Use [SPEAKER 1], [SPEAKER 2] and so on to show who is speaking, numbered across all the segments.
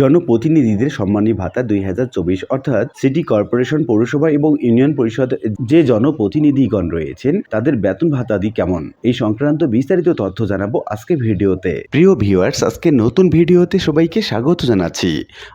[SPEAKER 1] জনপ্রতিনিধিদের সম্মানী ভাতা দুই হাজার চব্বিশ, অর্থাৎ সিটি কর্পোরেশন পৌরসভা এবং ইউনিয়ন পরিষদ যে জনপ্রতিনিধিগণ রয়েছেন, তাদের বেতন ভাতাদি কেমন? এই সংক্রান্ত বিস্তারিত তথ্য জানাব আজকে ভিডিওতে। প্রিয় ভিউয়ার্স, আজকে নতুন ভিডিওতে সবাইকে স্বাগত জানাচ্ছি।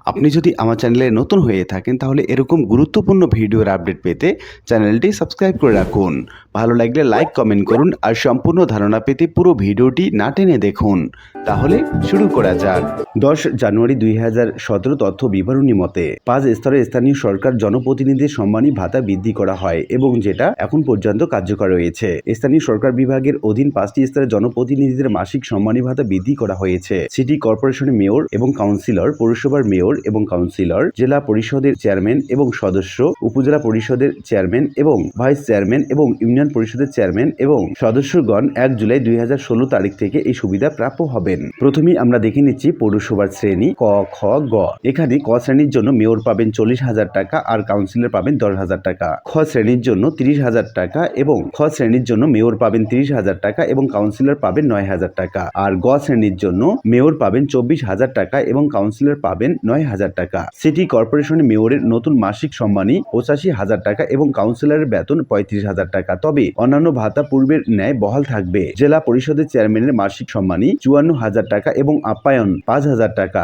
[SPEAKER 1] আপনি যদি আমার চ্যানেলে নতুন হয়ে থাকেন, তাহলে এরকম গুরুত্বপূর্ণ ভিডিওর আপডেট পেতে চ্যানেলটি সাবস্ক্রাইব করে রাখুন। ভালো লাগলে লাইক, কমেন্ট করুন আর সম্পূর্ণ ধারণা পেতে পুরো ভিডিওটি না টেনে দেখুন। তাহলে শুরু করা যাক। দশ জানুয়ারি দুই হাজার সতেরো তথ্য বিবরণী মতে, পাঁচ স্তরে স্থানীয় সরকার জনপ্রতিনিধির সম্মানী ভাতা বৃদ্ধি করা হয় এবং যেটা এখন পর্যন্ত কার্যকর রয়েছে। স্থানীয় সরকার বিভাগের অধীন পাঁচটি স্তরে জনপ্রতিনিধিদের মাসিক সম্মানী ভাতা বৃদ্ধি করা হয়েছে। সিটি কর্পোরেশনের মেয়র এবং কাউন্সিলর, পৌরসভার মেয়র এবং কাউন্সিলর, জেলা পরিষদের চেয়ারম্যান এবং সদস্য, উপজেলা পরিষদের চেয়ারম্যান এবং ভাইস চেয়ারম্যান এবং ইউনিয়ন পরিষদের চেয়ারম্যান এবং সদস্যগণ এক জুলাই দুই হাজার ষোলো তারিখ থেকে এই সুবিধা প্রাপ্য হবেন। প্রথমেই আমরা দেখে নিচ্ছি পৌরসভার শ্রেণি, ক, খ গ। এখানে ক শ্রেণির জন্য মেয়র পাবেন চল্লিশ হাজার টাকা আর কাউন্সিলর পাবেন দশ হাজার টাকা। খ শ্রেণির জন্য তিরিশ হাজার টাকা এবং খ শ্রেণির জন্য মেয়র পাবেন তিরিশ হাজার টাকা এবং কাউন্সিলর পাবেন নয় হাজার টাকা। আর গ শ্রেণির জন্য মেয়র পাবেন চব্বিশ হাজার টাকা এবং কাউন্সিলর পাবেন নয় হাজার টাকা। সিটি কর্পোরেশনের মেয়রের নতুন মাসিক সম্মানী পঁচাশি হাজার টাকা এবং কাউন্সিলরের বেতন পঁয়ত্রিশ হাজার টাকা। তবে অন্যান্য ভাতা পূর্বের ন্যায় বহাল থাকবে। জেলা পরিষদের চেয়ারম্যানের মাসিক সম্মানী চুয়ান্ন হাজার টাকা এবং আপ্যায়ন পাঁচ হাজার টাকা।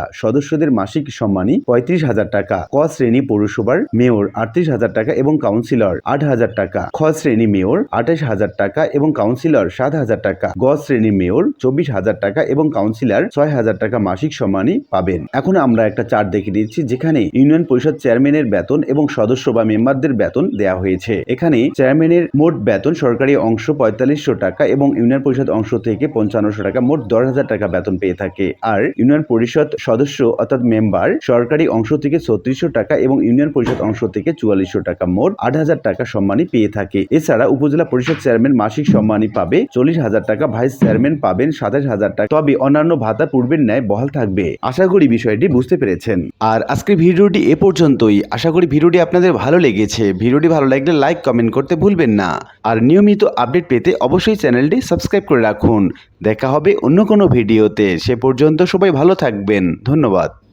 [SPEAKER 1] সদস্যদের মাসিক সম্মানী পঁয়ত্রিশ হাজার টাকা, ক শ্রেণি পৌরসভার মেয়র আটত্রিশ হাজার টাকা এবং কাউন্সিলর আট হাজার টাকা, খ শ্রেণি মেয়র আঠাশ হাজার টাকা এবং কাউন্সিলর সাত হাজার টাকা, গ শ্রেণি মেয়র চব্বিশ হাজার টাকা এবং কাউন্সিলর ছয় হাজার টাকা মাসিক সম্মানী পাবেন। এখন আমরা একটা চার্ট দেখে দিচ্ছি যেখানে ইউনিয়ন পরিষদ চেয়ারম্যানের বেতন এবং সদস্য বা মেম্বারদের বেতন দেওয়া হয়েছে। এখানে চেয়ারম্যানের মোট বেতন সরকারি অংশ পঁয়তাল্লিশশো টাকা এবং ইউনিয়ন পরিষদ অংশ থেকে পঞ্চান্নশো টাকা, মোট দশ হাজার টাকা বেতন পেয়ে থাকে। আর ইউনিয়ন পরিষদ সদস্য অর্থাৎ মেম্বার সরকারি অংশ থেকে ছত্রিশশো টাকা এবং ইউনিয়ন পরিষদ অংশ থেকে চুয়াল্লিশশো টাকা মোট আট হাজার টাকা সম্মানী পেয়ে থাকে। এছাড়া উপজেলা পরিষদ চেয়ারম্যান মাসিক সম্মানী পাবে, চল্লিশ হাজার টাকা ভাইস চেয়ারম্যান পাবেন সাতাশ হাজার টাকা। তবে অন্যান্য ভাতা পূর্বের ন্যায় বহাল থাকবে। আশা করি বিষয়টি বুঝতে পেরেছেন। আর আজকের ভিডিওটি এ পর্যন্তই। আশা করি ভিডিওটি আপনাদের ভালো লেগেছে। ভিডিওটি ভালো লাগলে লাইক কমেন্ট করতে ভুলবেন না। আর নিয়মিত আপডেট পেতে অবশ্যই চ্যানেলটি সাবস্ক্রাইব করে রাখুন। দেখা হবে অন্য কোনো ভিডিওতে। সে পর্যন্ত সবাই ভালো থাকবেন। ধন্যবাদ।